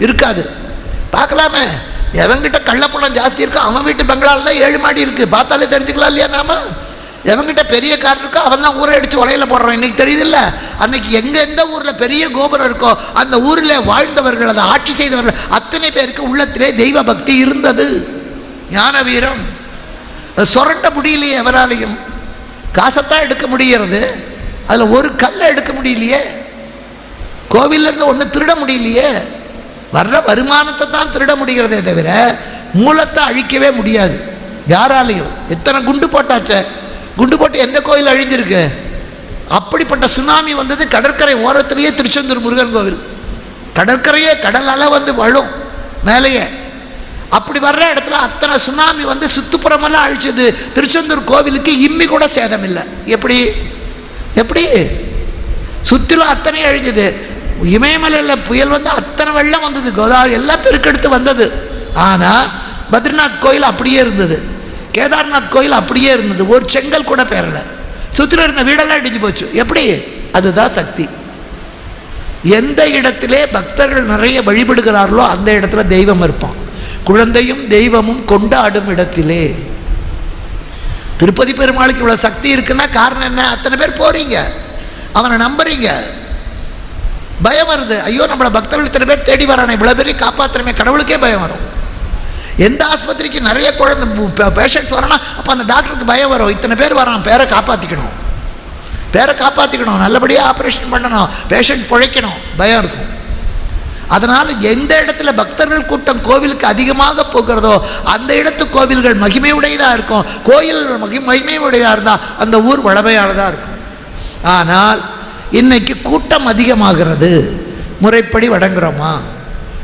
இருக்காது. பார்க்கலாமே. எவங்கிட்ட கள்ளப்பணம் ஜாஸ்தி இருக்கோ அவன் வீட்டு பங்களால தான் ஏழு மாடி இருக்குது பார்த்தாலே தெரிஞ்சுக்கலாம் இல்லையா நாம? எவங்கிட்ட பெரிய கார் இருக்கோ அவன் தான் ஊரை அடித்து உலையில போடுறான். இன்னைக்கு தெரியுதுல்ல? அன்னைக்கு எங்கே எந்த ஊரில் பெரிய கோபுரம் இருக்கோ அந்த ஊரில் வாழ்ந்தவர்கள் அதை ஆட்சி செய்தவர்கள் அத்தனை பேருக்கு உள்ளத்திலே தெய்வ பக்தி இருந்தது. ஞான வீரம் அது சுரண்ட முடியலையே எவராலையும். காசைத்தான் எடுக்க முடிகிறது அதில் ஒரு கல்லை எடுக்க முடியலையே. கோவில்ல ஒன்று திருட முடியலையே. வர்ற வருமானத்தை தான் திருட முடிகிறதே தவிர மூலத்தை அழிக்கவே முடியாது. யாராலையும் எத்தனை குண்டு போட்டாச்சே. குண்டு போட்டு எந்த கோயில் அழிஞ்சிருக்கு? அப்படிப்பட்ட சுனாமி வந்தது கடற்கரை ஓரத்திலேயே திருச்செந்தூர் முருகன் கோவில். கடற்கரையே கடல் அலை வந்து வழும் மேலேயே. அப்படி வர்ற இடத்துல அத்தனை சுனாமி வந்து சுத்துப்புறமெல்லாம் அழிச்சது. திருச்செந்தூர் கோவிலுக்கு இம்மி கூட சேதம் இல்லை எப்படி? எப்படி? சுற்றிலும் அத்தனை அழிஞ்சது. இமயமலையில் புயல் வந்து அத்தனை வெள்ளம் வந்தது. கோதாவரி எல்லாம் பெருக்கெடுத்து வந்தது. ஆனால் பத்ரிநாத் கோயில் அப்படியே இருந்தது. கேதார்நாத் கோயில் அப்படியே இருந்தது. ஒரு செங்கல் கூட பேரலை. சுற்றில இருந்த வீடெல்லாம் இடிஞ்சு போச்சு. எப்படி? அதுதான் சக்தி. எந்த இடத்திலே பக்தர்கள் நிறைய வழிபடுகிறார்களோ அந்த இடத்துல தெய்வம் இருப்பான். குழந்தையும் தெய்வமும் கொண்டாடும் இடத்திலே. திருப்பதி பெருமாளுக்கு இவ்வளோ சக்தி இருக்குன்னா காரணம் என்ன? அத்தனை பேர் போறீங்க. அவனை நம்புறீங்க. பயம் வருது. ஐயோ நம்மளை பக்தர்கள் இத்தனை பேர் தேடி வரானே இவ்வளோ பேரையும் காப்பாற்றுறமே கடவுளுக்கே பயம் வரும். எந்த ஆஸ்பத்திரிக்கு நிறைய குழந்தை பேஷண்ட்ஸ் வரானா அப்போ அந்த டாக்டருக்கு பயம் வரும். இத்தனை பேர் வரான் பேரை காப்பாற்றிக்கணும் பேரை காப்பாற்றிக்கணும் நல்லபடியாக ஆப்ரேஷன் பண்ணணும் பேஷண்ட் பிழைக்கணும். பயம் இருக்கும். அதனால் எந்த இடத்துல பக்தர்கள் கூட்டம் கோவிலுக்கு அதிகமாக போகிறதோ அந்த இடத்து கோவில்கள் மகிமையுடையதாக இருக்கும். கோயில் மகி மகிமையுடையதாக இருந்தால் அந்த ஊர் வளமையானதாக இருக்கும். ஆனால் இன்னைக்கு கூட்டம் அதிகமாகிறது. முறைப்படி வடங்குறோமா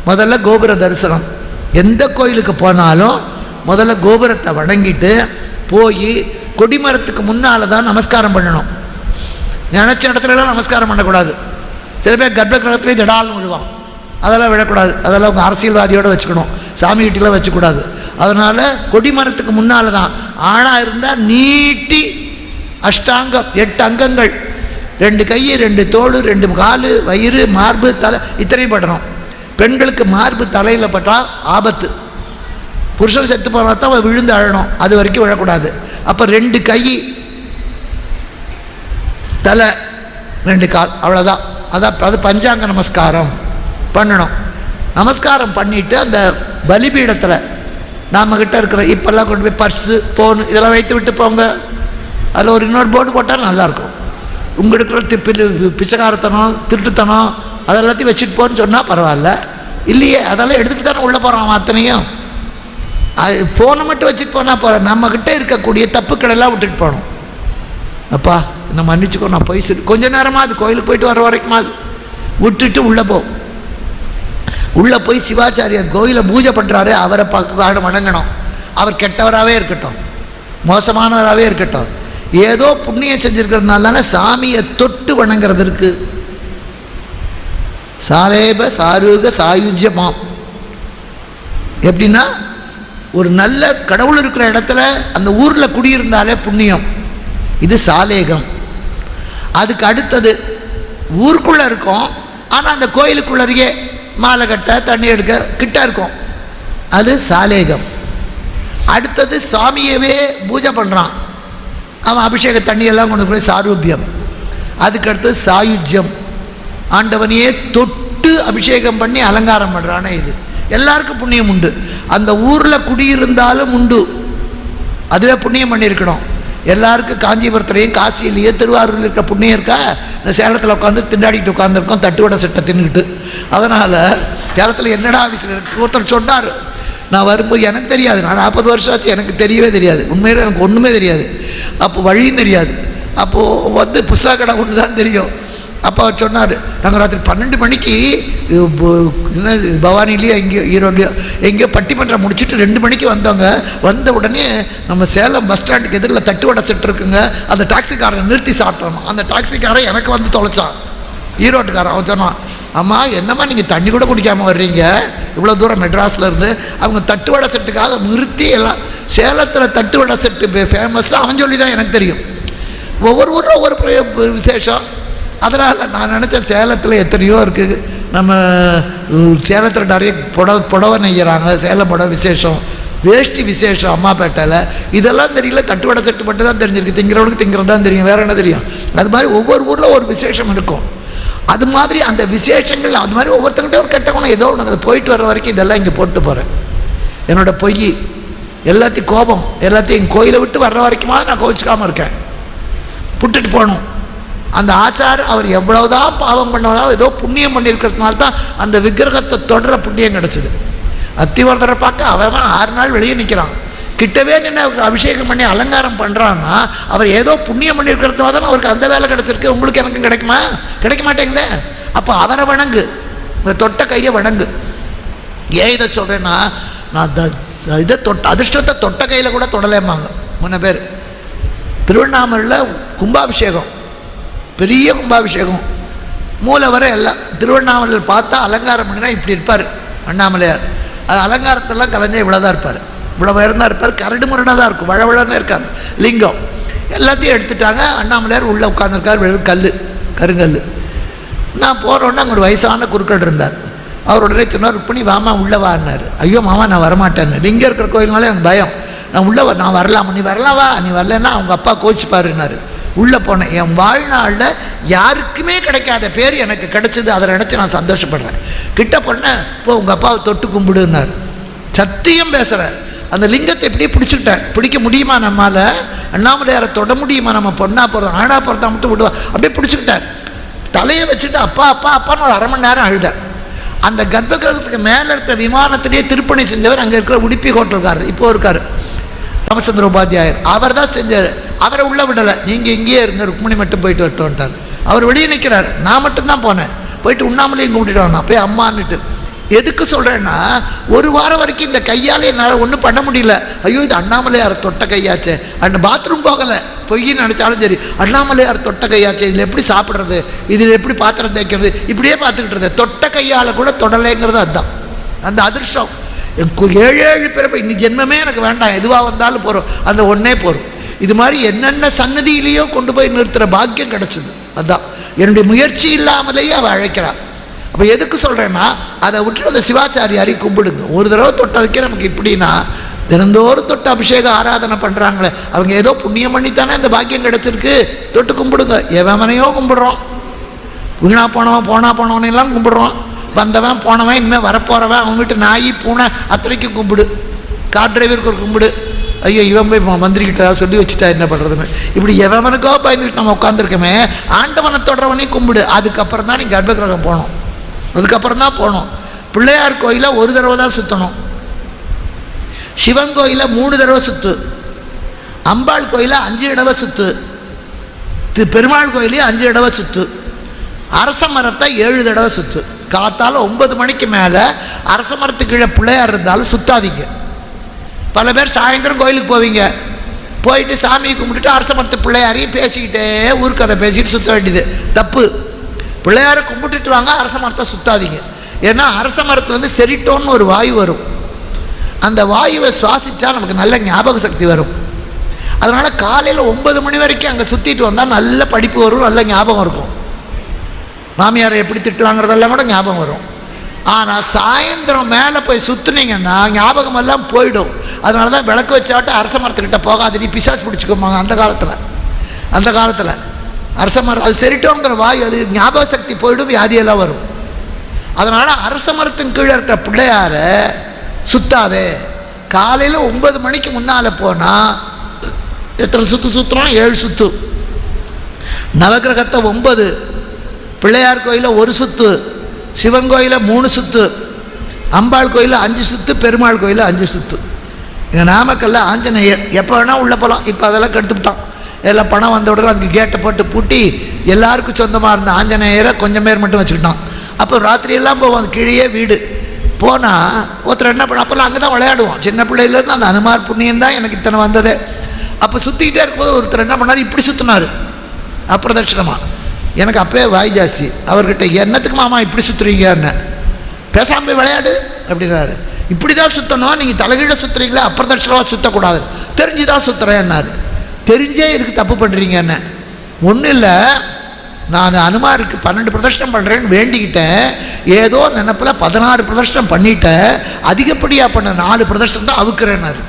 முதல்ல கோபுர தரிசனம். எந்த கோயிலுக்கு போனாலும் முதல்ல கோபுரத்தை வணங்கிட்டு போய் கொடிமரத்துக்கு முன்னால் தான் நமஸ்காரம் பண்ணணும். நினச்ச இடத்துலலாம் நமஸ்காரம் பண்ணக்கூடாது. சில பேர் கர்ப்ப கிரகத்திலே விழுவான். அதெல்லாம் விடக்கூடாது. அதெல்லாம் உங்கள் அரசியல்வாதியோடு வச்சுக்கணும். சாமி வீட்டிலாம் வச்சுக்கூடாது. அதனால் கொடிமரத்துக்கு முன்னால் தான். ஆணாக இருந்தால் நீட்டி அஷ்டாங்கம் எட்டு அங்கங்கள். ரெண்டு கை ரெண்டு தோல் ரெண்டு கால் வயிறு மார்பு தலை இத்தனை படணும் பெண்களுக்கு மார்பு தலையில் பட்டால் ஆபத்து. புருஷன் செத்து போனால் தான் விழுந்து அழணும். அது வரைக்கும் விழக்கூடாது. அப்போ ரெண்டு கை தலை ரெண்டு கால் அவ்வளோதான் அதான் அது பஞ்சாங்க நமஸ்காரம் பண்ணணும். நமஸ்காரம் பண்ணிவிட்டு அந்த பலிபீடத்தில் நம்மக்கிட்ட இருக்கிற இப்போல்லாம் கொண்டு போய் பர்ஸு ஃபோனு இதெல்லாம் வைத்து விட்டு போங்க. அதில் ஒரு இன்னொரு போர்டு போட்டால் நல்லாயிருக்கும் உங்கள் இருக்கிற பிச்சைக்காரத்தனம் திருட்டுத்தனம் அதெல்லாத்தையும் வச்சுட்டு போன்னு சொன்னால் பரவாயில்ல. இல்லையே அதெல்லாம் எடுத்துகிட்டு தானே உள்ளே போகிறான் அவன் அத்தனையும். அது ஃபோனை மட்டும் வச்சுட்டு போனால் போகிற நம்மக்கிட்ட இருக்கக்கூடிய தப்புக்களெல்லாம் விட்டுட்டு போகணும். அப்பா என்னை மன்னிச்சுக்கோ நான் போய் சொல்லி. கொஞ்ச நேரமாக அது கோயிலுக்கு போயிட்டு வர வரைக்குமா அது? விட்டுட்டு உள்ளே போ. உள்ளே போய் சிவாச்சாரியார் கோயிலை பூஜை பண்ணுறாரு அவரை பார்க்க வணங்கணும். அவர் கெட்டவராகவே இருக்கட்டும். மோசமானவராகவே இருக்கட்டும். ஏதோ புண்ணியம் செஞ்சுருக்கிறதுனால தானே சாமியை தொட்டு வணங்குறது இருக்கு. சாரேப சாரூக சாயுஜ்யமாம் எப்படின்னா ஒரு நல்ல கடவுள் இருக்கிற இடத்துல அந்த ஊரில் குடியிருந்தாலே புண்ணியம். இது சாலேகம். அதுக்கு அடுத்தது ஊருக்குள்ளே இருக்கும் ஆனால் அந்த கோயிலுக்குள்ளறியே மாலை கட்ட தண்ணி எடுக்க கிட்ட இருக்கும். அது சாலேகம். அடுத்தது சுவாமியவே பூஜை பண்ணுறான் அவன் அபிஷேக தண்ணியெல்லாம் கொண்டு போய் சாரூபியம். அதுக்கடுத்து சாயுஜ்யம். ஆண்டவனையே தொட்டு அபிஷேகம் பண்ணி அலங்காரம் பண்ணுறானே இது. எல்லாருக்கும் புண்ணியம் உண்டு. அந்த ஊரில் குடியிருந்தாலும் உண்டு. அதுவே புண்ணியம் பண்ணியிருக்கணும். எல்லாருக்கும் காஞ்சிபுரத்துலேயும் காசியிலேயே திருவாரூரில் இருக்க புண்ணியம் இருக்கா? இந்த சேலத்தில் உட்காந்து திண்டாடிட்டு உட்காந்துருக்கோம் தட்டுவடை சட்டை தின்னுக்கிட்டு. அதனால் சேலத்தில் என்னடா ஆஃபீஸில் இருக்கு? ஒருத்தர் சொன்னார். நான் வரும்போது எனக்கு தெரியாது. நான் நாற்பது வருஷம் ஆச்சு எனக்கு தெரியவே தெரியாது. உண்மையில் எனக்கு ஒன்றுமே தெரியாது. அப்போ வழியும் தெரியாது. அப்போது வந்து புஸ்தக கடை ஒன்று தான் தெரியும். அப்போ அவர் சொன்னார் நாங்கள் ராத்திரி பன்னெண்டு மணிக்கு என்ன பவானிலேயோ எங்கேயோ ஈரோட்லையோ எங்கேயோ பட்டிமன்றம் முடிச்சுட்டு ரெண்டு மணிக்கு வந்தவங்க வந்த உடனே நம்ம சேலம் பஸ் ஸ்டாண்டுக்கு எதிரில் தட்டுவடை செட் இருக்குங்க அந்த டாக்ஸிக்காரனை நிறுத்தி சாப்பிட்டோம். அந்த டாக்ஸிக்காரன் எனக்கு வந்து தொலைச்சான். ஈரோட்டுக்காரன் அவன் சொன்னான் அம்மா என்னம்மா நீங்கள் தண்ணி கூட குடிக்காமல் வர்றீங்க? இவ்வளோ தூரம் மெட்ராஸில் இருந்து அவங்க தட்டுவடை செட்டுக்காக நிறுத்தி எல்லாம் சேலத்தில் தட்டுவடை செட்டு ஃபேமஸ்லாம் அவன் சொல்லி தான் எனக்கு தெரியும். ஒவ்வொரு ஊரில் ஒவ்வொரு விசேஷம். அதனால் நான் நினச்சேன் சேலத்தில் எத்தனையோ இருக்குது நம்ம சேலத்தில் நிறைய புடவை புடவை நெய்யறாங்க சேலம் புடவை விசேஷம் வேஷ்டி விசேஷம் அம்மாப்பேட்டையில். இதெல்லாம் தெரியல தட்டுவடை செட்டு மட்டும் தான் தெரிஞ்சிருக்கு. திங்கிறவனுக்கு திங்கிறது தான் தெரியும் வேறு என்ன தெரியும்? அது மாதிரி ஒவ்வொரு ஊரில் ஒரு விசேஷம் இருக்கும். அது மாதிரி அந்த விசேஷங்கள் அது மாதிரி ஒவ்வொருத்தங்கிட்ட ஒரு கெட்ட குணம். ஏதோ ஒன்று போயிட்டு வர வரைக்கும் இதெல்லாம் இங்கே போட்டு போகிறேன் என்னோட பொய் எல்லாத்தையும் கோபம் எல்லாத்தையும் கோயிலை விட்டு வர்ற வரைக்குமா நான் கோவிச்சுக்காமல் இருக்கேன். புட்டுட்டு போகணும். அந்த ஆச்சார் அவர் எவ்வளவுதான் பாவம் பண்ணவராக ஏதோ புண்ணியம் பண்ணியிருக்கிறதுனால தான் அந்த விக்கிரகத்தை தொடர புண்ணியம் கிடச்சிது. அத்திவர்தரை பார்க்க அவன் ஆறு நாள் வெளியே நிற்கிறான் கிட்டவே நின்று அவருக்கு அபிஷேகம் பண்ணி அலங்காரம் பண்ணுறான்னா அவர் ஏதோ புண்ணியம் பண்ணியிருக்கிறதுனால தான் அவருக்கு அந்த வேலை கிடச்சிருக்கு. உங்களுக்கு எனக்கும் கிடைக்குமா? கிடைக்க மாட்டேங்குதே. அப்போ அவரை வணங்கு. இந்த தொட்ட கையை வணங்கு. ஏன் இதை சொல்கிறேன்னா நான் த- இதை தொட்ட அதிர்ஷ்டத்தை தொட்ட கையில் கூட தொடலேம்பாங்க. முன்ன பேர். திருவண்ணாமலையில் கும்பாபிஷேகம். பெரிய கும்பாபிஷேகம். மூலவரை எல்லாம் திருவண்ணாமலையில் பார்த்தா அலங்காரம் பண்ணினா இப்படி இருப்பார் அண்ணாமலையார். அது அலங்காரத்தெல்லாம் கலைஞர் இவ்வளோ தான் இருப்பார் இவ்வளோ உயர்ந்தா இருப்பார் கரடு முரடாக தான் இருக்கும் வழவழன்னு இருக்காது. லிங்கம். எல்லாத்தையும் எடுத்துட்டாங்க அண்ணாமலையார் உள்ளே உட்காந்துருக்கார் வெறும் கல் கருங்கல் நான் போகிறோன்னே அங்கே ஒரு வயசான குருக்கள் இருந்தார். அவர் உடனே சொன்னார் இப்படி வாமா உள்ளே வான்னார் ஐயோ மாமா நான் வரமாட்டேன்னு. லிங்கம் இருக்கிற கோயில்னால எனக்கு பயம். நான் உள்ளே நான் வரலாம்? நீ வரலாம் வா. நீ வரலன்னா அவங்க அப்பா கோச்சிப்பாருன்னாரு உள்ளே போனேன். என் வாழ்நாளில் யாருக்குமே கிடைக்காத பேர் எனக்கு கிடைச்சது. அதை நினச்சி நான் சந்தோஷப்படுறேன். கிட்ட போனேன் போ உங்கள் அப்பாவை தொட்டு கும்பிடுன்னார் சத்தியம் பேசுகிறேன் அந்த லிங்கத்தை எப்படி பிடிச்சிக்கிட்டேன். பிடிக்க முடியுமா நம்மால்? அண்ணாமலையாரை தொட முடியுமா? நம்ம பொண்ணா போகிறோம் ஆணா போகிறதா மட்டும் விடுவா. அப்படியே பிடிச்சிக்கிட்டேன். தலையை வச்சுட்டு அப்பா அப்பா அப்பான்னு ஒரு அரை மணி நேரம் அழுதேன். அந்த கர்ப்பகிரகத்துக்கு மேலே இருக்கிற விமானத்திலேயே திருப்பணி செஞ்சவர் அங்கே இருக்கிற உடுப்பி ஹோட்டல்காரர். இப்போ இருக்கார். ராமச்சந்திர உபாத்தியாயர். அவர் தான் செஞ்சார். அவரை உள்ளே விடலை. நீங்கள் இங்கேயே இருங்க ருக்மிணி மட்டும் போயிட்டு வரட்டோன்ட்டார் அவர் வெளியே நிற்கிறார் நான் மட்டும்தான் போனேன். போயிட்டு உண்ணாமலையும் கும்பிட்டுட்டு வரணும். போய் அம்மான்னுட்டு. எதுக்கு சொல்கிறேன்னா ஒரு வாரம் வரைக்கும் இந்த கையால் என்னால் ஒன்றும் பண்ண முடியல. ஐயோ இது அண்ணாமலையார் தொட்ட கையாச்சே. அண்ட் பாத்ரூம் போகலை. பொய்ன்னு நினச்சாலும் சரி அண்ணாமலையார் தொட்ட கையாச்சு இதில் எப்படி சாப்பிட்றது இதில் எப்படி பாத்திரம் தேய்க்கிறது இப்படியே பார்த்துக்கிட்டு இருந்தேன். தொட்ட கையால் கூட தொடலைங்கிறது அதுதான். அந்த அதிர்ஷ்டம். என் கு- ஏழு ஏழு பிறப்பு இன்னி ஜென்மமே எனக்கு வேண்டாம். எதுவாக வந்தாலும் போகிறோம் அந்த ஒன்றே போகிறோம் இது மாதிரி என்னென்ன சன்னதியிலேயோ கொண்டு போய் நிறுத்துகிற பாக்கியம் கிடச்சிது. அதான் என்னுடைய முயற்சி இல்லாமலேயே அவள் அழைக்கிறாள் அப்போ எதுக்கு சொல்கிறேன்னா அதை விட்டு அந்த சிவாச்சாரியாரையும் கும்பிடுங்க. ஒரு தடவை தொட்டதுக்கே நமக்கு இப்படின்னா தினந்தோறும் தொட்டு அபிஷேக ஆராதனை பண்ணுறாங்களே அவங்க ஏதோ புண்ணியம் பண்ணித்தானே இந்த பாக்கியம் கிடச்சிருக்கு. தொட்டு கும்பிடுங்க. எவனையோ கும்பிடுறோம் வீணா போனவன் போனா போனவனையெல்லாம் எல்லாம் கும்பிடுறோம் வந்தவன் போனவன் இனிமேல் வரப்போகிறவன் அவங்க வீட்டு நாய் பூனை அத்தனைக்கும் கும்பிடு. கார் டிரைவருக்கு ஒரு கும்பிடு. ஐயோ இவன் போய் ம- மந்திரிக்கிட்ட சொல்லி வச்சுட்டா என்ன பண்ணுறதுன்னு இப்படி எவனுக்கோ பயந்துக்கிட்டு நம்ம உட்காந்துருக்கோமே ஆண்டவனை தொடரவனையும் கும்பிடு. அதுக்கப்புறம் தான் நீ கர்ப்பகிரகம் போகணும். அதுக்கப்புறம் தான் போகணும். பிள்ளையார் கோயிலை ஒரு தடவை தான் சுற்றணும் சிவன் கோயிலை மூணு தடவை சுற்று அம்பாள் கோயிலை அஞ்சு தடவை சுற்று திரு பெருமாள் கோயிலையும் அஞ்சு தடவை சுற்று அரச மரத்தை ஏழு தடவை சுற்று காத்தால ஒன்பது மணிக்கு மேலே அரச மரத்துக்கு கீழே பிள்ளையார் இருந்தாலும் சுத்தாதீங்க. பல பேர் சாயந்தரம் கோயிலுக்கு போவீங்க. போயிட்டு சாமியை கும்பிட்டுட்டு அரச மரத்து பிள்ளையாரையும் பேசிக்கிட்டே ஊர்க்கதை பேசிக்கிட்டு சுற்ற வேண்டியது. தப்பு. பிள்ளையாரை கும்பிட்டுட்டு வாங்க அரச மரத்தை சுத்தாதீங்க. ஏன்னா அரச மரத்துலேருந்து செரிட்டோன்னு ஒரு வாயு வரும். அந்த வாயுவை சுவாசிச்சா நமக்கு நல்ல ஞாபக சக்தி வரும். அதனால் காலையில் ஒன்பது மணி வரைக்கும் அங்கே சுற்றிட்டு வந்தால் நல்ல படிப்பு வரும் நல்ல ஞாபகம் இருக்கும். மாமியாரை எப்படி திட்டுவாங்கிறதெல்லாம் கூட ஞாபகம் வரும். ஆனால் சாயந்தரம் மேலே போய் சுற்றுனீங்கன்னா ஞாபகம் எல்லாம் போயிடும். அதனால தான் விளக்கு வச்சாட்டு அரச மரத்துக்கிட்ட போகாது நீ பிசாஸ் பிடிச்சிக்கோமாங்க அந்த காலத்தில். அந்த காலத்தில். அரச மரம் அது செரிட்டோங்கிற வாயு அது ஞாபக சக்தி போயிடும் வியாதியெல்லாம் வரும். அதனால் அரச மரத்தின் கீழே இருக்கிற பிள்ளையாரை சுத்தாது. காலையில் ஒன்பது மணிக்கு முன்னால் போனால் எத்தனை சுற்று சுற்றுறோம் ஏழு சுற்று நவக்கிரகத்தை ஒன்பது. பிள்ளையார் கோயிலில் ஒரு சுற்று சிவன் கோயிலில் மூணு சுற்று அம்பாள் கோயிலில் அஞ்சு சுற்று பெருமாள் கோயிலில் அஞ்சு சுற்று இங்கே நாமக்கல்ல ஆஞ்சநேயர். எப்போ வேணால் உள்ளே போகலாம் இப்போ அதெல்லாம் கெடுத்துவிட்டான் எல்லாம் பணம் வந்த உடனே அதுக்கு கேட்டை போட்டு பூட்டி எல்லாருக்கும் சொந்தமாக இருந்த ஆஞ்சநேயரை கொஞ்சம் பேர் மட்டும் வச்சுக்கிட்டான். அப்போ ராத்திரியெல்லாம் போவோம். அது கீழே வீடு. போனால் ஒருத்தர் என்ன பண்ண அப்போல்லாம் அங்கே தான் விளையாடுவோம். சின்ன பிள்ளையிலேருந்து அந்த அனுமார் புண்ணியம் தான் எனக்கு இத்தனை வந்தது. அப்போ சுற்றிக்கிட்டே இருக்கும்போது ஒருத்தர் என்ன பண்ணார்? இப்படி சுற்றினார் அப்பிரதட்சிணமாக எனக்கு அப்பவே வாய் ஜாஸ்தி. அவர்கிட்ட என்னத்துக்கு மாமா இப்படி சுற்றுறீங்கன்னு பேசாமல் போய் விளையாடு அப்படின்னாரு. இப்படி தான் சுற்றணும் நீங்கள் தலைகீழ சுற்றுறீங்களா அப்பிரதட்சணமாக சுற்றக்கூடாது தெரிஞ்சு தான் சுற்றுறேன்னாரு தெரிஞ்சே இதுக்கு தப்பு பண்ணுறீங்க என்ன. ஒன்றும் இல்லை நான் அனுமாருக்கு பன்னெண்டு பிரதர்ஷனம் பண்ணுறேன்னு வேண்டிக்கிட்டேன். ஏதோ நினப்பில் பதினாறு பிரதர்ஷனம் பண்ணிட்டேன். அதிகப்படியாக பண்ண நாலு பிரதர்ஷனம் தான் அவுக்குறேன்னாரு.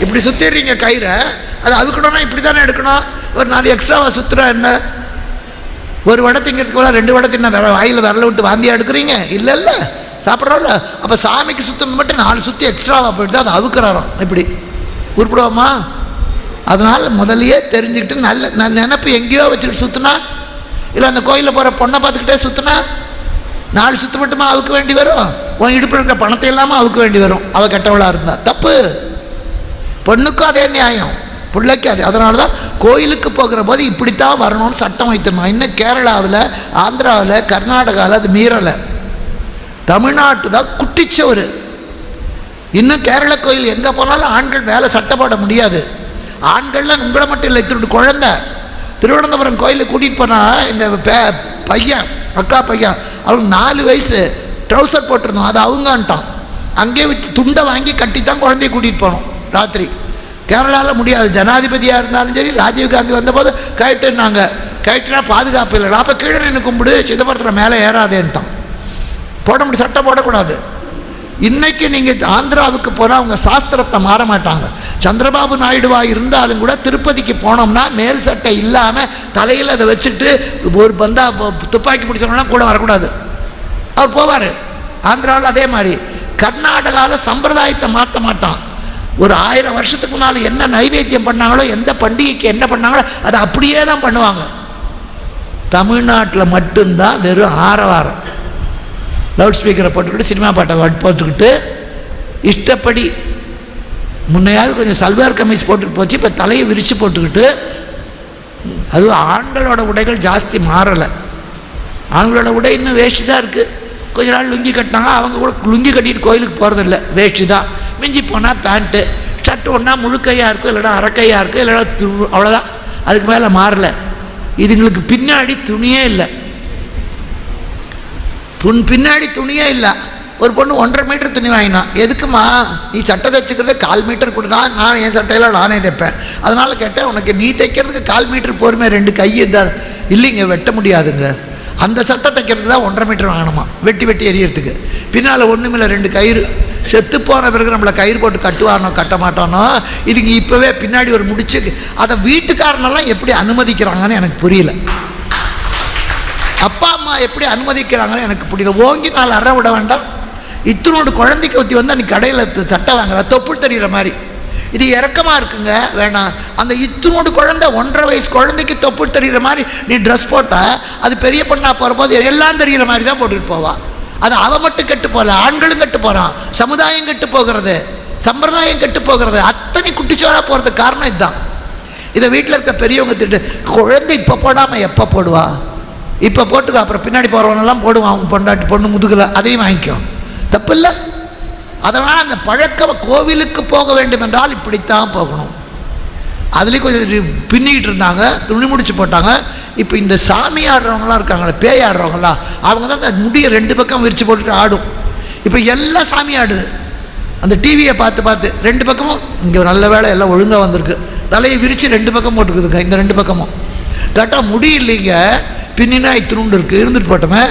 இப்படி சுற்றிடுறீங்க கயிறை. அது அவுக்கணும்னா இப்படி தானே எடுக்கணும். ஒரு நாலு எக்ஸ்ட்ராவாக சுற்றுறா என்ன? ஒரு வடத்திங்கிறதுக்கு பதிலா ரெண்டு வடத்தின் வேற வாயில் விரல விட்டு வாந்தியாக எடுக்கிறீங்க? இல்லை இல்லை. சாப்பிட்றோம்ல? அப்போ சாமிக்கு சுற்றணும் மட்டும் நாலு சுற்றி எக்ஸ்ட்ராவாக போயிட்டு அதை அவுக்குறாரோ இப்படி. உருப்பிடுவோமா? அதனால் முதல்லயே தெரிஞ்சுக்கிட்டு நல்ல நான் நினப்பு எங்கேயோ வச்சுக்கிட்டு சுற்றினா இல்லை அந்த கோயிலில் போகிற பொண்ணை பார்த்துக்கிட்டே சுற்றினா நாலு சுற்று மட்டுமா அவுக்க வேண்டி வரும்? உன் இடுப்பில் இருக்கிற பணத்தை இல்லாமல் அவுக்க வேண்டி வரும். அவள் கெட்டவளாக இருந்தா. தப்பு. பொண்ணுக்கும் அதே நியாயம். பிள்ளைக்கு அது. அதனால தான் கோயிலுக்கு போகிற போது இப்படித்தான் வரணும்னு சட்டம் வைத்திருந்தோம். இன்னும் கேரளாவில் ஆந்திராவில் கர்நாடகாவில் அது மீறலை. தமிழ்நாட்டு தான் குட்டிச்சவர் இன்னும் கேரள கோயில் எங்கே போனாலும் ஆண்கள் மேலே சட்டை போட முடியாது. ஆண்கள்லாம் உங்களை மட்டும் இல்லை திருட்டு குழந்தை. திருவனந்தபுரம் கோயிலுக்கு கூட்டிகிட்டு போனால் எங்கள் பே பையன் அக்கா பையன் அவனுக்கு நாலு வயசு ட்ரௌசர் போட்டிருந்தோம் அது அவங்கன்ட்டான். அங்கேயே வச்சு துண்டை வாங்கி கட்டி தான் குழந்தைய கூட்டிகிட்டு போனோம் ராத்திரி. கேரளாவில் முடியாது ஜனாதிபதியாக இருந்தாலும் சரி ராஜீவ்காந்தி வந்தபோது கயிட்டுனாங்க கயிட்டுனா பாதுகாப்பு இல்லை. அப்போ கீழே நின்று கும்பிடு சிதம்பரத்தில் மேலே ஏறாதேன்ட்டான். போட முடியும் சட்டை போடக்கூடாது. இன்னைக்கு நீங்கள் ஆந்திராவுக்கு போனால் அவங்க சாஸ்திரத்தை மாற மாட்டாங்க. சந்திரபாபு நாயுடுவா இருந்தாலும் கூட திருப்பதிக்கு போனோம்னா மேல் சட்டை இல்லாமல் தலையில் அதை வச்சுட்டு ஒரு பந்தா துப்பாக்கி பிடிச்சவங்களாம் கூட வரக்கூடாது. அவர் போவார். ஆந்திராவில் அதே மாதிரி. கர்நாடகாவில் சம்பிரதாயத்தை மாற்ற மாட்டான். ஒரு ஆயிரம் வருஷத்துக்கு முன்னால் என்ன நைவேத்தியம் பண்ணாங்களோ எந்த பண்டிகைக்கு என்ன பண்ணாங்களோ அதை அப்படியே தான் பண்ணுவாங்க. தமிழ்நாட்டில் மட்டும்தான் வெறும் ஆரவாரம். லவுட் ஸ்பீக்கரை போட்டுக்கிட்டு சினிமா பாட்டை போட்டுக்கிட்டு இஷ்டப்படி முன்னையாவது கொஞ்சம் சல்வார் கமிஸ் போட்டுட்டு போச்சு இப்போ தலையை விரித்து போட்டுக்கிட்டு அதுவும் ஆண்களோட உடைகள் ஜாஸ்தி மாறலை. ஆண்களோட உடை இன்னும் வேஷ்டி தான் இருக்குது கொஞ்ச நாள் லுங்கி கட்டினாங்க அவங்க கூட லுங்கி கட்டிட்டு கோயிலுக்கு போகிறதில்ல வேஷ்டி தான் மிஞ்சி போனால் பேண்ட்டு ஷர்ட் ஒன்றா முழுக்கையாக இருக்கும் இல்லைனா அரைக்கையாக இருக்கும் இல்லைனா து அவ்வளோதான் அதுக்கு மேலே மாறல. இதுங்களுக்கு பின்னாடி துணியே இல்லை. துண் பின்னாடி துணியே இல்லை. ஒரு பொண்ணு ஒன்றரை மீட்டர் துணி வாங்கினான் எதுக்குமா நீ சட்டை தைச்சிக்கிறத கால் மீட்டர் கொடுனா நான் என் சட்டையெல்லாம் நானே தைப்பேன். அதனால் கேட்டேன் உனக்கு நீ தைக்கிறதுக்கு கால் மீட்டர் போருமே ரெண்டு கை தான் இல்லைங்க வெட்ட முடியாதுங்க. அந்த சட்டை தைக்கிறதுக்கு தான் ஒன்றரை மீட்டர் வாங்கணுமா? வெட்டி வெட்டி எரியறதுக்கு பின்னால் ஒன்றுமில்ல ரெண்டு கயிறு. செத்து போன பிறகு நம்மளை கயிறு போட்டு கட்டுவானோ கட்ட மாட்டானோ? இதுங்க இப்போவே பின்னாடி ஒரு முடிச்சு அதை வீட்டுக்காரனெல்லாம் எப்படி அனுமதிக்கிறாங்கன்னு எனக்கு புரியல. அப்பா அம்மா எப்படி அனுமதிக்கிறாங்கன்னு எனக்கு பிடிக்கும் ஓங்கி நாள் அற விட வேண்டாம். இத்தனோடு குழந்தைக்கு ஊற்றி வந்து அன்றைக்கி கடையில் சட்டை வாங்குற தொப்புள் தெரிகிற மாதிரி. இது இறக்கமாக இருக்குங்க. வேணாம். அந்த இத்தனோடு குழந்தை ஒன்றரை வயசு குழந்தைக்கு தொப்புள் தெரிகிற மாதிரி நீ ட்ரெஸ் போட்டால் அது பெரிய பொண்ணா போகிற போது எல்லாம் தெரிகிற மாதிரி தான் போட்டுட்டு போவா. அது அவன் மட்டும் கெட்டு போகல ஆண்களும் கெட்டு போகிறான் சமுதாயம் கெட்டு போகிறது. சம்பிரதாயம் கெட்டு போகிறது. அத்தனை குட்டிச்சோராக போகிறதுக்கு காரணம் இதுதான். இதை வீட்டில் இருக்க பெரியவங்க திட்டு குழந்தை இப்போ போடாமல் எப்போ போடுவா? இப்போ போட்டுக்கோ அப்புறம் பின்னாடி போகிறவனெல்லாம் போடுவான் அவன் பொண்டாட்டி பொண்ணு முதுகில் அதையும் வாங்கிக்கோ. தப்பு இல்லை அதனால் அந்த பழக்கம் கோவிலுக்கு போக வேண்டும் என்றால் இப்படித்தான் போகணும். அதுலேயும் கொஞ்சம் பின்னிக்கிட்டு இருந்தாங்க துணி முடிச்சு போட்டாங்க. இப்போ இந்த சாமி ஆடுறவங்களாம் இருக்காங்களே பேய் ஆடுறவங்களா அவங்க தான் அந்த முடியை ரெண்டு பக்கம் விரித்து போட்டுட்டு ஆடும். இப்போ எல்லாம் சாமி ஆடுது. அந்த டிவியை பார்த்து பார்த்து ரெண்டு பக்கமும் இங்கே நல்ல வேலை எல்லாம் ஒழுங்காக வந்திருக்கு. தலையை விரித்து ரெண்டு பக்கம் போட்டுக்குதுங்க இந்த ரெண்டு பக்கமும். கரெக்டாக முடி இல்லைங்க. பின்னினா இத்தினுண்டு இருக்குது இருந்துட்டு போட்டோமே.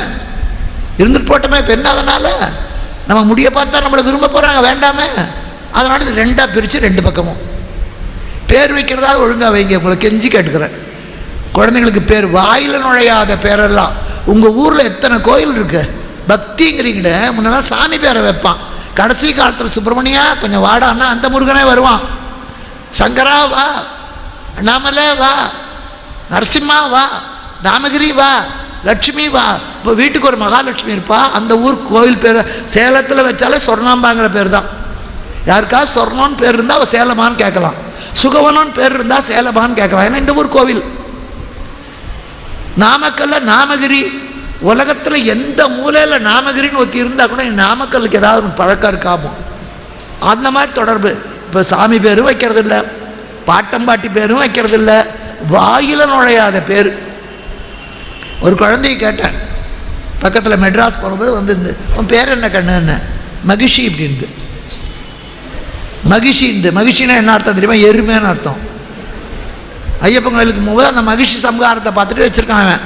இருந்துட்டு போட்டோமே இப்போ என்ன அதனால்? நம்ம முடியை பார்த்தா நம்மளை விரும்ப போகிறாங்க வேண்டாமே. அதனால இது ரெண்டாக பிரித்து ரெண்டு பக்கமும். பேர் வைக்கிறதா ஒழுங்காக வைங்க உங்களை கெஞ்சி கேட்டுக்கிறேன். குழந்தைங்களுக்கு பேர் வாயில் நுழையாத பேரெல்லாம். உங்கள் ஊரில் எத்தனை கோயில் இருக்குது பக்திங்கிறீங்கட முன்னெல்லாம் சாமி பேரை வைப்பான். கடைசி காலத்தில் சுப்பிரமணியா கொஞ்சம் வாடான்னா அந்த முருகனே வருவான். சங்கரா வா அண்ணாமலே வா நரசிம்மா வா. ராமகிரி வா லட்சுமி வா. இப்போ வீட்டுக்கு ஒரு மகாலட்சுமி இருப்பா அந்த ஊர் கோயில் பேர் சேலத்தில் வச்சாலே சொர்ணாம்பாங்கிற பேர் தான் யாருக்கா? சொர்ணோன்னு பேர் இருந்தால் அவள் சேலமான்னு கேட்கலாம். சுகவனோன்னு பேர் இருந்தால் சேலமான்னு கேட்கலாம். ஏன்னா இந்த ஊர் கோவில். நாமக்கல்ல நாமகிரி. உலகத்தில் எந்த மூலையில் நாமகிரின்னு ஒருத்தி இருந்தால் கூட நாமக்கல்லுக்கு ஏதாவது ஒரு பழக்கம் இருக்காமோ? அந்த மாதிரி தொடர்பு. இப்போ சாமி பேரும் வைக்கிறது இல்லை பாட்டம்பாட்டி பேரும் வைக்கிறது இல்லை வாயில நுழையாத பேர். ஒரு குழந்தைய கேட்டேன் பக்கத்தில் மெட்ராஸ் போகும்போது வந்துருந்து உன் பேர் என்ன கண்ணுன்னு மகிஷி இப்படின்து இந்த மகிஷினா என்ன அர்த்தம் தெரியுமா? எருமைன்னு அர்த்தம். ஐயப்பன் கோயிலுக்கு போகும்போது அந்த மகிஷி சம்ஹாரத்தை பார்த்துட்டு வச்சுருக்கான் அவன்.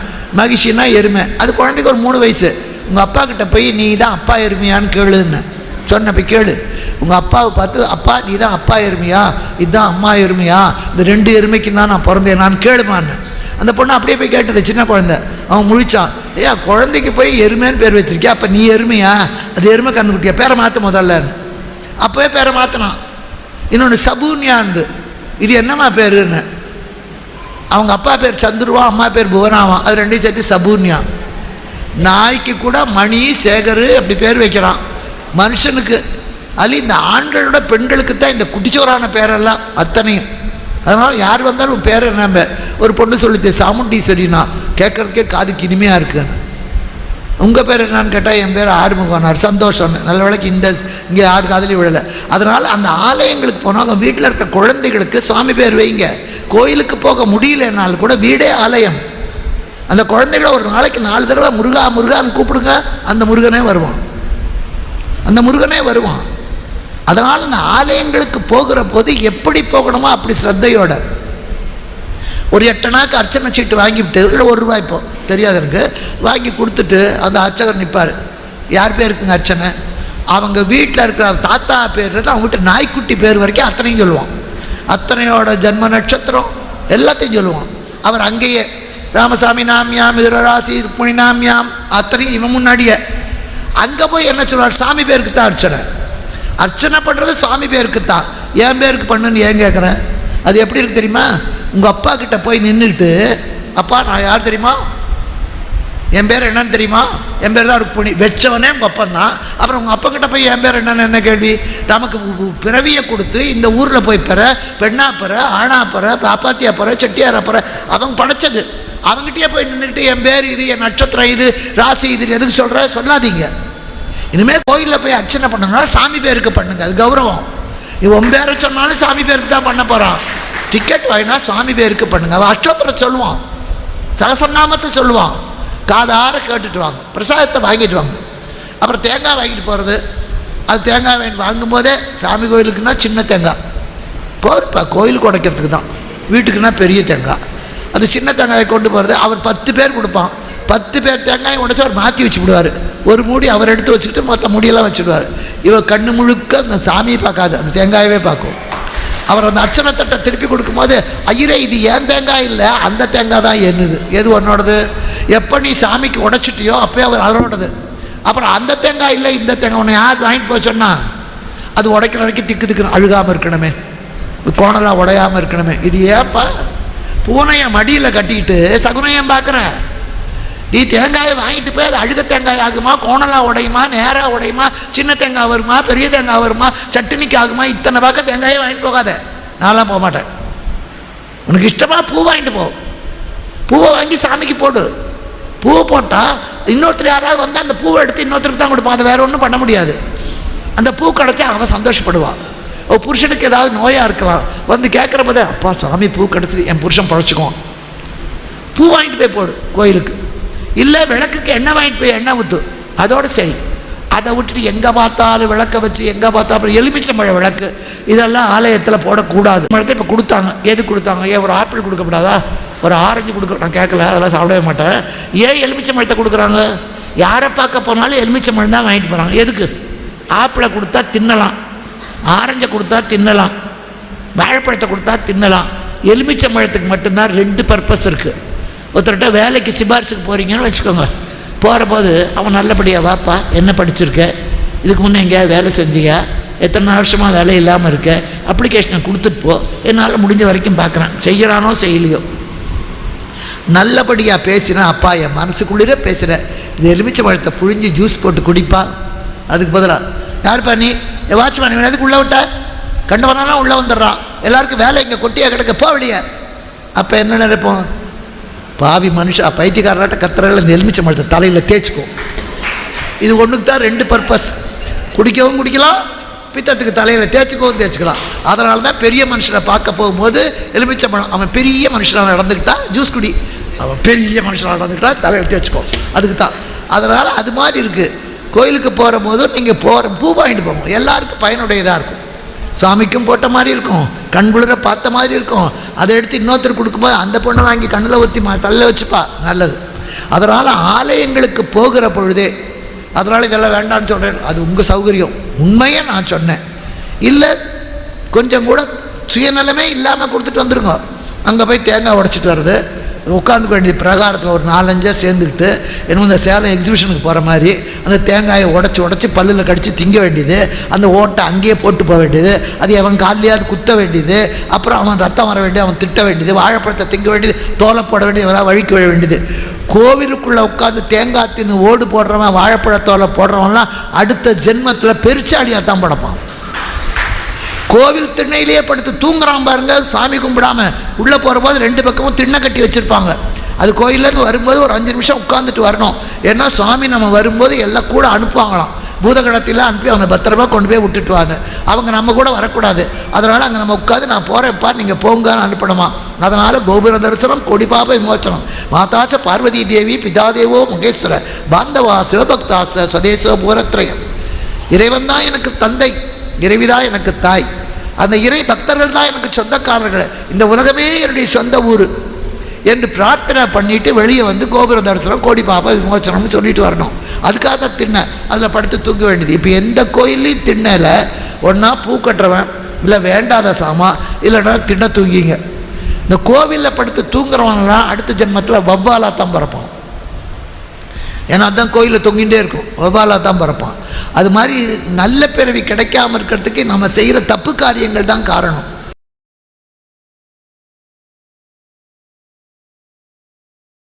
எருமை. அது குழந்தைக்கு ஒரு மூணு வயசு. உங்கள் அப்பா கிட்ட போய் நீ தான் அப்பா எருமையான்னு கேளுன்னு. சொன்ன போய் கேளு. உங்கள் அப்பாவை பார்த்து அப்பா நீ தான் அப்பா எருமையா? இதுதான் அம்மா எருமையா? இந்த ரெண்டு எருமைக்கு தான் நான் பிறந்தேன். நான் கேளுமான்னு. அந்த பொண்ணு அப்படியே போய் கேட்டது சின்ன குழந்தை. அவன் முழிச்சான். ஐயா குழந்தைக்கு போய் எருமைன்னு பேர் வச்சிருக்கியா? அப்போ நீ எருமையா? அது எருமை கண்ணுக்குட்டியா பேரை மாற்ற முதல்லன்னு. அப்போவே பேரை மாற்றினான் இன்னொன்று சபூன்யானது இது என்னம்மா பேருன்னு. அவங்க அப்பா பேர் சந்துருவா அம்மா பேர் புவனாவான் அது ரெண்டையும் சேர்த்து சபூர்ணியா. நாய்க்கு கூட மணி சேகர் அப்படி பேர் வைக்கிறான். மனுஷனுக்கு அதுலேயும் இந்த ஆண்களோட பெண்களுக்கு தான் இந்த குட்டிச்சோரான பேரெல்லாம் அத்தனையும். அதனால் யார் வந்தாலும் உன் பேர் என்ன ஒரு பொண்ணு சொல்லுது சாமுண்டீஸ்வரினா கேட்குறதுக்கே காதுக்கு இனிமையாக இருக்குன்னு உங்கள் பேர் என்னான்னு கேட்டால் என் பேர் ஆறுமுகனார் சந்தோஷம். நல்ல வேலைக்கு இந்த இங்கே யார் காதலையும் விழலை. அதனால் அந்த ஆலயங்களுக்கு போனாங்க வீட்டில் இருக்க குழந்தைகளுக்கு சுவாமி பேர் வைங்க. கோயிலுக்கு போக முடியலனாலும் கூட வீடே ஆலயம். அந்த குழந்தைகளை ஒரு நாளைக்கு நாலு தடவை முருகா முருகான்னு கூப்பிடுங்க அந்த முருகனே வருவான். அந்த முருகனே வருவான். அதனால் இந்த ஆலயங்களுக்கு போகிற போது எப்படி போகணுமோ அப்படி ஸ்ரத்தையோட. ஒரு எட்டனாக்கு அர்ச்சனை சீட்டு வாங்கிவிட்டு இல்லை ஒரு ரூபாய் இப்போ தெரியாது எனக்கு வாங்கி கொடுத்துட்டு அந்த அர்ச்சகர் நிற்பார் யார் பேருக்குங்க அர்ச்சனை? அவங்க வீட்டில் இருக்கிற தாத்தா பேர் அவங்ககிட்ட நாய்க்குட்டி பேர் வரைக்கும் அத்தனையும் சொல்லுவான். அத்தனையோட ஜென்ம நட்சத்திரம் எல்லாத்தையும் சொல்லுவான். அவர் அங்கேயே ராமசாமி நாமியாம் இதுரராசி புனி நாமியாம் அத்தனையும் இவன் முன்னாடியே. அங்கே போய் என்ன சொல்வார் சாமி பேருக்கு தான் அர்ச்சனை. அர்ச்சனை பண்ணுறது சாமி பேருக்கு தான். என் பேருக்கு பண்ணுன்னு ஏன் கேட்குறேன் அது எப்படி இருக்கு தெரியுமா? உங்கள் அப்பா கிட்ட போய் நின்றுக்கிட்டு அப்பா நான் யார் தெரியுமா? என் பேர் என்னன்னு தெரியுமா? என் பேர் தான் ருக்மிணி. வச்சவனே உங்கள் அப்பன் தான். அப்புறம் உங்கள் அப்பா கிட்ட போய் என் பேர் என்னன்னு என்ன கேள்வி? நமக்கு பிறவியை கொடுத்து இந்த ஊரில் போய் பெற பெண்ணா பெற ஆணா பெற பாப்பாத்தியா பெற செட்டியாரா பெற அவங்க படைச்சது. அவங்ககிட்டயே போய் நின்றுக்கிட்டு என் பேர் இது என் நட்சத்திரம் இது ராசி இது எதுக்கு சொல்கிற சொல்லாதீங்க. இனிமேல் கோயிலில் போய் அர்ச்சனை பண்ணணும்னா சாமி பேருக்கு பண்ணுங்க. அது கௌரவம். நீ உன் பேரை சொன்னாலும் சாமி பேருக்கு தான் பண்ண போகிறான் டிக்கெட் வாங்கினா சாமி பேருக்கு பண்ணுங்க. அவன் அஷ்டோத்திரம் சொல்லுவான். சகசநாமத்தை சொல்லுவான். காதார கேட்டுட்டு வாங்க. பிரசாதத்தை வாங்கிட்டு வாங்க. அப்புறம் தேங்காய் வாங்கிட்டு போகிறது அது தேங்காய் வாங்கி வாங்கும்போதே சாமி கோயிலுக்குன்னா சின்ன தேங்காய். போருப்பா கோயிலுக்கு உடைக்கிறதுக்கு தான். வீட்டுக்குன்னா பெரிய தேங்காய். அந்த சின்ன தேங்காயை கொண்டு போகிறது அவர் பத்து பேர் கொடுப்பான். பத்து பேர் தேங்காயை உடைச்சு அவர் மாற்றி வச்சு விடுவார் ஒரு மூடி அவர் எடுத்து வச்சுக்கிட்டு மற்ற முடியெல்லாம் வச்சுடுவார். இவர் கண்ணு முழுக்க அந்த சாமியை பார்க்காது அந்த தேங்காயவே பார்க்கும். அவர் அந்த அர்ச்சனை தட்டை திருப்பி கொடுக்கும்போது ஐயரே இது ஏன் தேங்காய் இல்லை? அந்த தேங்காய் தான் என்னது? எது உன்னோடது? எப்போ நீ சாமிக்கு உடைச்சிட்டியோ அப்போயே அவர் அதனோடது அப்புறம் அந்த தேங்காய் இல்லை இந்த தேங்காய். உன்னை யார் வாங்கிட்டு போச்சோன்னா அது உடைக்கிற வரைக்கும் திக்கு திக்குன்னு அழுகாமல் இருக்கணுமே. கோணலாக உடையாமல் இருக்கணுமே. இது ஏப்பா? பூனையை மடியில் கட்டிக்கிட்டு சகுனையம் பார்க்குறேன் நீ தேங்காயை வாங்கிட்டு போய் அது அழுக தேங்காய் ஆகுமா? கோணலா உடையுமா? நேராக உடையுமா? சின்ன தேங்காய் வருமா? பெரிய தேங்காய் வருமா? சட்டினிக்கு ஆகுமா? இத்தனை பார்க்க தேங்காயை வாங்கிட்டு போகாத. நான்லாம் போக மாட்டேன். உனக்கு இஷ்டமாக பூ வாங்கிட்டு போ. பூவை வாங்கி சாமிக்கு போடு. பூவை போட்டால் இன்னொருத்தர் யாராவது வந்தால் அந்த பூவை எடுத்து இன்னொருத்தருக்கு தான் கொடுப்பான். அதை வேற ஒன்றும் பண்ண முடியாது. அந்த பூ கிடச்சா அவன் சந்தோஷப்படுவான் ஓ புருஷனுக்கு ஏதாவது நோயாக இருக்கலாம். வந்து கேட்குற போதே அப்பா சாமி பூ கிடச்சி என் புருஷன் பழச்சிக்குவான். பூ வாங்கிட்டு போய் போடு கோயிலுக்கு. இல்லை விளக்குக்கு எண்ணெய் வாங்கிட்டு போய் எண்ணெய் ஊற்று அதோடு சரி. அதை விட்டுட்டு எங்கே பார்த்தாலும் விளக்க வச்சு எங்கே பார்த்தாலும் எலுமிச்சம்பழ விளக்கு. இதெல்லாம் ஆலயத்தில் போடக்கூடாது. மழத்தை இப்போ கொடுத்தாங்க. எது கொடுத்தாங்க? ஏன் ஒரு ஆப்பிள் கொடுக்கக்கூடாதா ஒரு ஆரஞ்சு கொடுக்க நான் கேட்கல அதெல்லாம் சாப்பிடவே மாட்டேன். ஏன் எலுமிச்சம்பழத்தை கொடுக்குறாங்க? யாரை பார்க்க போனாலும் எலுமிச்சம்பழம் தான் வாங்கிட்டு போகிறாங்க எதுக்கு? ஆப்பிளை கொடுத்தா தின்னலாம். ஆரஞ்சை கொடுத்தா தின்னலாம். வாழைப்பழத்தை கொடுத்தா தின்னலாம். எலுமிச்சம்பழத்துக்கு மட்டும்தான் ரெண்டு பர்பஸ் இருக்குது ஒருத்தர்கிட்ட வேலைக்கு சிபாரிசுக்கு போகிறீங்கன்னு வச்சுக்கோங்க. போகிற போது அவன் நல்லபடியாக வாப்பா என்ன படிச்சிருக்க? இதுக்கு முன்னே எங்கேயாவது வேலை செஞ்சியா? எத்தனை வருஷமாக வேலை இல்லாமல் இருக்க? அப்ளிகேஷனை கொடுத்துட்டு போ. என்னால் முடிஞ்ச வரைக்கும் பார்க்குறேன் செய்கிறானோ செய்யலையோ? நல்லபடியாக பேசினா அப்பா என் மனசுக்குள்ளே பேசுகிறேன் இது எலுமிச்சை பழத்தை புழிஞ்சு ஜூஸ் போட்டு குடிப்பா. அதுக்கு பதிலாக யாருப்பா நீ? என் வாட்ச்மேன் இவன் எதுக்கு உள்ளே விட்ட கண்டவனாலாம் உள்ளே வந்துடுறான். எல்லாருக்கும் வேலை இங்கே கொட்டியாக கிடக்க. போ அப்போ என்ன நினைப்போம்? பாவி மனுஷன் பைத்தியக்காரனாட்ட கத்துறல இந்த எலுமிச்சை பழத்தை தலையில் தேய்ச்சிக்கோ. இது ஒன்றுக்கு தான் ரெண்டு பர்பஸ் குடிக்கவும் குடிக்கலாம் பித்தத்துக்கு தலையில் தேய்ச்சிக்கவும் தேய்ச்சிக்கலாம். அதனால தான் பெரிய மனுஷனை பார்க்க போகும்போது எலுமிச்சை பழம் அவன் பெரிய மனுஷனாக நடந்துக்கிட்டா ஜூஸ் குடி. அவன் பெரிய மனுஷனாக நடந்துக்கிட்டா தலையில் தேய்ச்சிக்கோ. அதுக்கு தான். அதனால் அது மாதிரி இருக்குது கோயிலுக்கு போகிற போதும் நீங்கள் போகிற பூ வாங்கிட்டு போங்க. எல்லாருக்கும் பயனுடையதாக இருக்கும். சாமிக்கும் போட்ட மாதிரி இருக்கும். கண்குளிர பார்த்த மாதிரி இருக்கும். அதை எடுத்து இன்னொருத்தர் கொடுக்கும்போது அந்த பொண்ணை வாங்கி கண்ணில் ஊற்றி மா தள்ள வச்சுப்பா. நல்லது. அதனால் ஆலயங்களுக்கு போகிற பொழுதே அதனால் இதெல்லாம் வேண்டாம்னு சொல்கிறேன் அது உங்கள் சௌகரியம். உண்மையை நான் சொன்னேன். இல்லை கொஞ்சம் கூட சுயநலமே இல்லாமல் கொடுத்துட்டு வந்துருங்க. அங்கே போய் தேங்காய் உடச்சிட்டு வர்றது. உட்காந்துக்க வேண்டியது பிரகாரத்தில் ஒரு நாலஞ்சாக சேர்ந்துக்கிட்டு என்னமோ இந்த சேலம் எக்ஸிபிஷனுக்கு போகிற மாதிரி அந்த தேங்காயை உடச்சி உடச்சி பல்லில் கடித்து திங்க வேண்டியது அந்த ஓட்டை அங்கேயே போட்டு போக வேண்டியது அது அவன் காலையாவது குத்த வேண்டியது அப்புறம் அவன் ரத்தம் வர வேண்டியது அவன் திட்ட வேண்டியது வாழைப்பழத்தை திங்க வேண்டியது தோலை போட வேண்டியது அவனா வழிக்க விழ வேண்டியது. கோவிலுக்குள்ளே உட்காந்து தேங்காய் தின்னு ஓடு போடுறவன் வாழைப்பழத்தோலை போடுறவன்லாம் அடுத்த ஜென்மத்தில் பெருச்சாளியாக தான் படைப்பான். கோவில் திண்ணையிலேயே படுத்து தூங்குறான் பாருங்க. சாமி கும்பிடாம உள்ளே போகிற போது ரெண்டு பக்கமும் திண்ணை கட்டி வச்சுருப்பாங்க. அது கோயிலேருந்து வரும்போது ஒரு அஞ்சு நிமிஷம் உட்காந்துட்டு வரணும். ஏன்னா சாமி நம்ம வரும்போது எல்லாம் கூட அனுப்புவாங்களாம். பூதகணத்தில் அனுப்பி அவங்க பத்திரமா கொண்டு போய் விட்டுட்டுவாங்க அவங்க நம்ம கூட வரக்கூடாது. அதனால் அங்கே நம்ம உட்காந்து நான் போகிறேன்ப்பா நீங்கள் போங்கன்னு அனுப்பணுமா? அதனால் கோபுர தரிசனம் கொடிபாப விமோச்சனம். மாதாச்ச பார்வதி தேவி பிதாதேவோ முகேஸ்வர பாந்தவா சிவபக்தாச ஸ்வதேசோ பூரத்ரயம். இறைவன் தான் எனக்கு தந்தை இறைவிதான் எனக்கு தாய். அந்த இறை பக்தர்கள் தான் எனக்கு சொந்தக்காரர்கள். இந்த உலகமே என்னுடைய சொந்த ஊர். என்று பிரார்த்தனை பண்ணிட்டு வெளியே வந்து கோபுர தரிசனம் கோடி பாப்பா விமோச்சனம்னு சொல்லிட்டு வரணும். அதுக்காக தான் திண்ணை. அதில் படுத்து தூங்க வேண்டியது. இப்போ எந்த கோயிலையும் திண்ணையில் ஒன்றா பூ கட்டுறவன் இல்லை வேண்டாத சாமா இல்லைன்னா திண்ணை தூங்கிங்க. இந்த கோவிலில் படுத்து தூங்குறவன்லாம் அடுத்த ஜென்மத்தில் வவ்வாலா தான் பிறப்பான். ஏன்னா அதான் கோயிலில் தொங்கிகிட்டே இருக்கும். வவ்வாலாக தான் பிறப்பான். அது மாதிரி நல்ல பிறவி கிடைக்காம இருக்கிறதுக்கு நம்ம செய்கிற தப்பு காரியங்கள் தான் காரணம்.